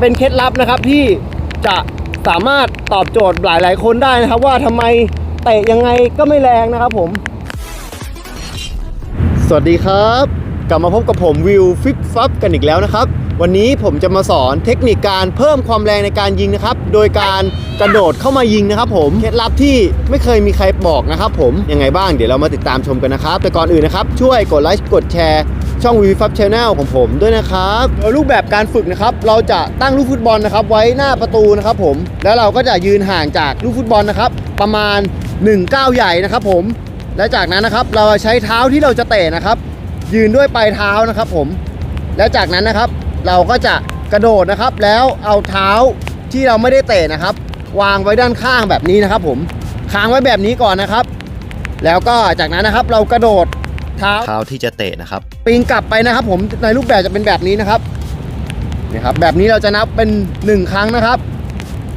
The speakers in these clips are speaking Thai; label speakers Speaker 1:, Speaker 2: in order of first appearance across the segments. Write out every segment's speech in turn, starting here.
Speaker 1: เป็นเคล็ดลับนะครับที่จะสามารถตอบโจทย์หลาย ๆ คนได้นะครับว่าทำไมเตะยังไงก็ไม่แรงนะครับผม สวัสดีครับ กลับมาพบกับผมวิวฟิปฟับกันอีกแล้วนะครับ วันนี้ผมจะมาสอนเทคนิคการเพิ่มความแรงในการยิงนะครับ โดยการกระโดดเข้ามายิงนะครับผมเคล็ดลับที่ไม่เคยมีใครบอกนะครับผมยังไงบ้างเดี๋ยวเรามาติดตามชมกันนะครับ แต่ก่อนอื่นนะครับ ช่วยกดไลค์กดแชร์ช่องวิวฟับช n แนลของผมด้วยนะครับโดยรูปแบบการฝึกนะครับ เราจะตั้งลูกฟุตบอลนะครับ ไว้หน้าประตูนะครับผม แล้วเราก็จะยืนห่างจากลูกฟุตบอลนะครับ ประมาณ1ก้าวใหญ่นะครับผม และจากนั้นนะครับ เราใช้เท้าที่เราจะเตะนะครับ ยืนด้วยปลายเท้านะครับผม และจากนั้นนะครับ เราก็จะกระโดดนะครับ แล้วเอาเท้าที่เราไม่ได้เตะนะครับ วางไว้ด้านข้างแบบนี้นะครับ ผมค้างไว้แบบนี้ก่อนนะครับ แล้วก็จากนั้นนะครับเรากระโดดเท้า
Speaker 2: เท้าที่จะเตะนะครับ
Speaker 1: ปีนกลับไปนะครับ ผมในรูปแบบจะเป็นแบบนี้นะครับนี่ครับ แบบนี้เราจะนับเป็น 1 ครั้งนะครับ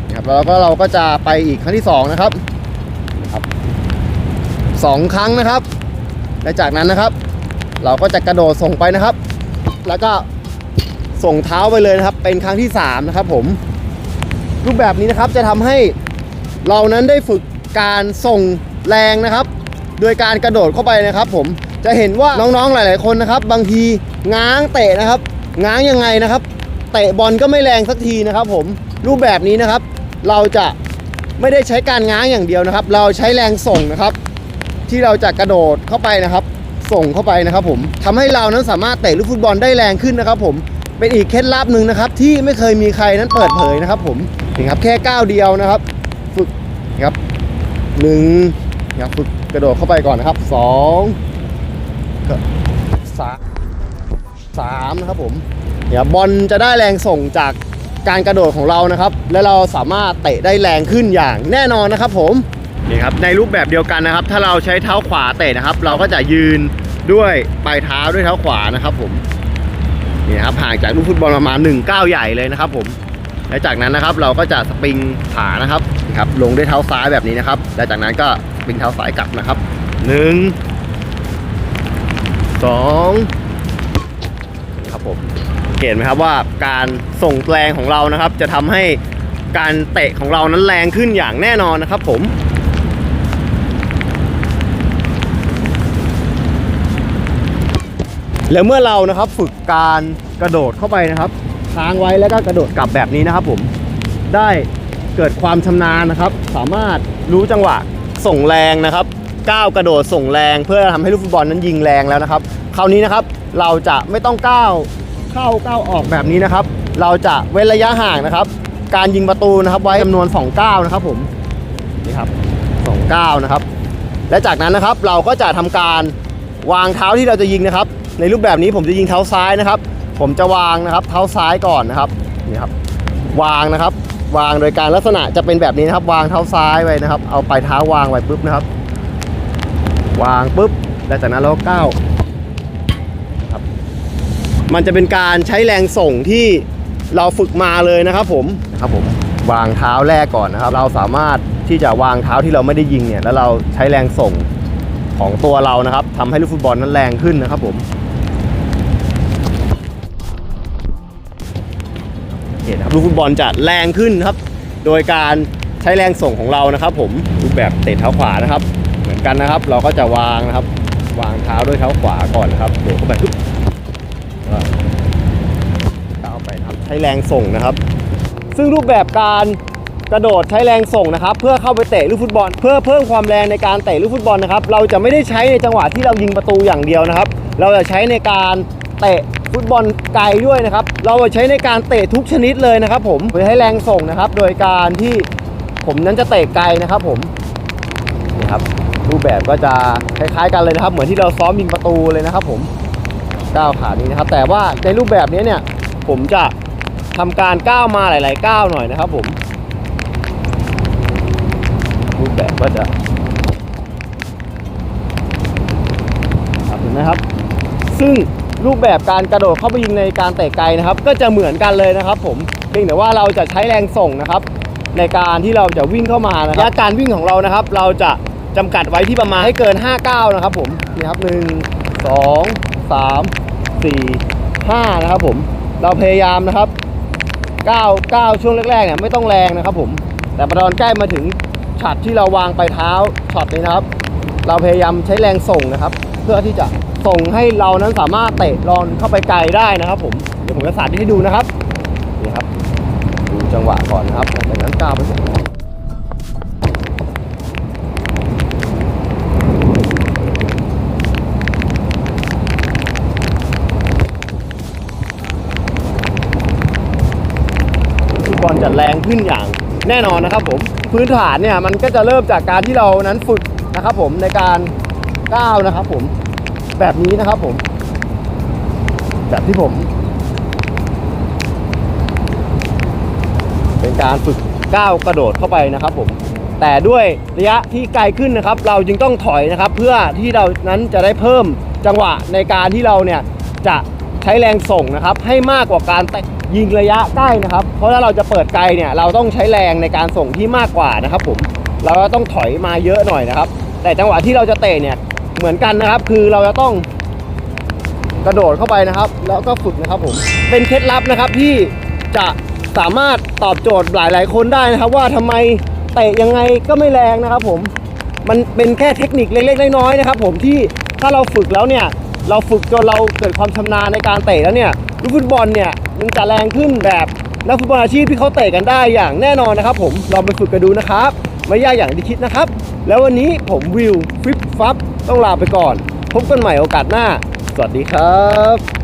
Speaker 1: นี่ครับแล้วก็เราก็จะไปอีกครั้งที่ 2 นะครับนะครับสองครั้งนะครับ และจากนั้นนะครับ เราก็จะกระโดดส่งไปนะครับ แล้วก็ ส่งเท้าไปเลยนะครับ เป็นครั้งที่3นะครับผมรูปแบบนี้นะครับจะทำให้เรานั้นได้ฝึกการส่งแรงนะครับ โดยการกระโดดเข้าไปนะครับ ผมจะเห็นว่าน้องๆหลาย ๆคนนะครับ บางทีง้างเตะนะครับ ง้างยังไงนะครับ เตะบอลก็ไม่แรงสักทีนะครับ ผมรูปแบบนี้นะครับ เราจะไม่ได้ใช้การง้างอย่างเดียวนะครับ เราใช้แรงส่งนะครับ ที่เราจะกระโดดเข้าไปนะครับ ส่งเข้าไปนะครับ ผมทำให้เรานั้นสามารถเตะลูกฟุตบอลได้แรงขึ้นนะครับ ผม เป็นอีกเคล็ดลับหนึ่งนะครับ ที่ไม่เคยมีใครนั้นเปิดเผยนะครับ ผมนี่ครับแค่ก้าวเดียวนะครับ ฝึกนะครับหนึ่งนะครับฝึกกระโดดเข้าไปก่อนนะครับสองสามสามนะครับผมเนี่ยบอลจะได้แรงส่งจากการกระโดดของเรานะครับ และเราสามารถเตะได้แรงขึ้นอย่างแน่นอนนะครับ ผมนี่ครับในรูปแบบเดียวกันนะครับ ถ้าเราใช้เท้าขวาเตะนะครับ เราก็จะยืนด้วยปลายเท้าด้วยเท้าขวานะครับ ผม นี่ครับห่างจากลูกฟุตบอลประมาณ1ก้าวใหญ่เลยนะครับ ผมและจากนั้นนะครับเราก็จะสปริงขานะครับนะครับลงด้วยเท้าซ้ายแบบนี้นะครับและจากนั้นก็สปริงเท้าซ้ายกลับนะครับหนึ่งสองครับผมเห็นไหมครับว่าการส่งแรงของเรานะครับ จะทำให้การเตะของเรานั้นแรงขึ้นอย่างแน่นอนนะครับ ผม แล้วเมื่อเรานะครับฝึกการกระโดดเข้าไปนะครับค้างไว้แล้วก็กระโดดกลับแบบนี้นะครับผมได้เกิดความชำนาญนะครับ สามารถรู้จังหวะส่งแรงนะครับก้าวกระโดดส่งแรงเพื่อทำให้ลูกฟุตบอลนั้นยิงแรงแล้วนะครับ คราวนี้นะครับเราจะไม่ต้องก้าวเข้าก้าวออกแบบนี้นะครับ เราจะเว้นระยะห่างนะครับ การยิงประตูนะครับไว้จำนวน2ก้าวนะครับผมนี่ครับสองก้าวนะครับ และจากนั้นนะครับเราก็จะทำการวางเท้าที่เราจะยิงนะครับ ในรูปแบบนี้ผมจะยิงเท้าซ้ายนะครับ ผมจะวางนะครับ เท้าซ้ายก่อนนะครับนี่ครับ วางนะครับ วางโดยการลักษณะจะเป็นแบบนี้นะครับ วางเท้าซ้ายไว้นะครับ เอาปลายเท้าวางไว้ปุ๊บนะครับ วางปุ๊บและจากนั้นเราก็ก้าวครับ มันจะเป็นการใช้แรงส่งที่เราฝึกมาเลยนะครับ ผมนะครับผมวางเท้าแรกก่อนนะครับ เราสามารถที่จะวางเท้าที่เราไม่ได้ยิงเนี่ยแล้วเราใช้แรงส่งของตัวเรานะครับทำให้ลูกฟุตบอลนั้นแรงขึ้นนะครับผม เห็นครับลูกฟุตบอลจะแรงขึ้นครับ โดยการใช้แรงส่งของเรานะครับ ผมรูปแบบเตะเท้าขวานะครับ เหมือนกันนะครับ เราก็จะวางนะครับ วางเท้าด้วยเท้าขวาก่อนนะครับโดดเข้าไปปุ๊บก็ก้าไปนะครับใช้แรงส่งนะครับ ซึ่งรูปแบบการกระโดดใช้แรงส่งนะครับ เพื่อเข้าไปเตะลูกฟุตบอล เพื่อเพิ่มความแรงในการเตะลูกฟุตบอลนะครับ เราจะไม่ได้ใช้ในจังหวะที่เรายิงประตูอย่างเดียวนะครับ เราจะใช้ในการเตะ ฟุตบอลไกลด้วยนะครับ เราจะใช้ในการเตะทุกชนิดเลยนะครับ ผมโดยให้แรงส่งนะครับ โดยการที่ผมนั้นจะเตะไกลนะครับ ผมนี่ครับรูปแบบก็จะคล้ายๆ กันเลยนะครับ เหมือนที่เราซ้อมยิงประตูเลยนะครับ ผมก้าวขานี้นะครับ แต่ว่าในรูปแบบนี้เนี่ย ผมจะทำการก้าวมาหลายๆก้าวหน่อยนะครับ ผมรูปแบบก็จะครับเห็นไหมครับ ซึ่ง รูปแบบการกระโดดเข้าไปยิงในการเตะไกลนะครับ ก็จะเหมือนกันเลยนะครับ ผมเพียงแต่ว่าเราจะใช้แรงส่งนะครับ ในการที่เราจะวิ่งเข้ามานะครับระยะการวิ่งของเรานะครับ เราจะจำกัดไว้ที่ประมาณให้เกิน5ก้านะครับ ผมนี่ครับหนึ่งสองสามสี่ห้านะครับ ผมเราพยายามนะครับก้าวก้าช่วงแรกๆเนี่ยไม่ต้องแรงนะครับ ผมแต่พอตอนใกล้มาถึงช็อตที่เราวางไปลายเท้าช็อตนี้นะครับ เราพยายามใช้แรงส่งนะครับ เพื่อที่จะ ส่งให้เรานั้นสามารถเตะรอนเข้าไปไกลได้นะครับ ผมเดี๋ยวผมจะสาธิตให้ดูนะครับนี่ครับ ดูจังหวะก่อนนะครับจากนั้นก้าวไปส่งนะครับฟุตบอลจะแรงขึ้นอย่างแน่นอนนะครับผมพื้นฐานเนี่ยมันก็จะเริ่มจากการที่เรานั้นฝึกนะครับผมในการก้าวนะครับผม แบบนี้นะครับผม แบบที่ผม เป็นการฝึกก้าวกระโดดเข้าไปนะครับผมแต่ด้วยระยะที่ไกลขึ้นนะครับ เราจึงต้องถอยนะครับ เพื่อที่เรานั้นจะได้เพิ่มจังหวะในการที่เราเนี่ยจะใช้แรงส่งนะครับ ให้มากกว่าการยิงระยะใกล้นะครับ เพราะถ้าเราจะเปิดไกลเนี่ยเราต้องใช้แรงในการส่งที่มากกว่านะครับ ผมเราก็ต้องถอยมาเยอะหน่อยนะครับ แต่จังหวะที่เราจะเตะเนี่ย เหมือนกันนะครับ คือเราจะต้องกระโดดเข้าไปนะครับ แล้วก็ฝึกนะครับผมเป็นเคล็ดลับนะครับที่จะสามารถตอบโจทย์หลาย ๆ คนได้นะครับ ว่าทำไมเตะยังไงก็ไม่แรงนะครับ ผมมันเป็นแค่เทคนิคเล็กๆน้อยๆนะครับ ผมที่ถ้าเราฝึกแล้วเนี่ย เราฝึกจนเราเกิดความชำนาญในการเตะแล้วเนี่ยลูกฟุตบอลเนี่ยมันจะแรงขึ้นแบบนักฟุตบอลอาชีพที่เขาเตะกันได้อย่างแน่นอนนะครับ ผมลองไปฝึกกันดูนะครับ ไม่ยากอย่างที่คิดนะครับ แล้ววันนี้ผมวิวฟิปฟับ ต้องลาไปก่อน พบกันใหม่โอกาสหน้า สวัสดีครับ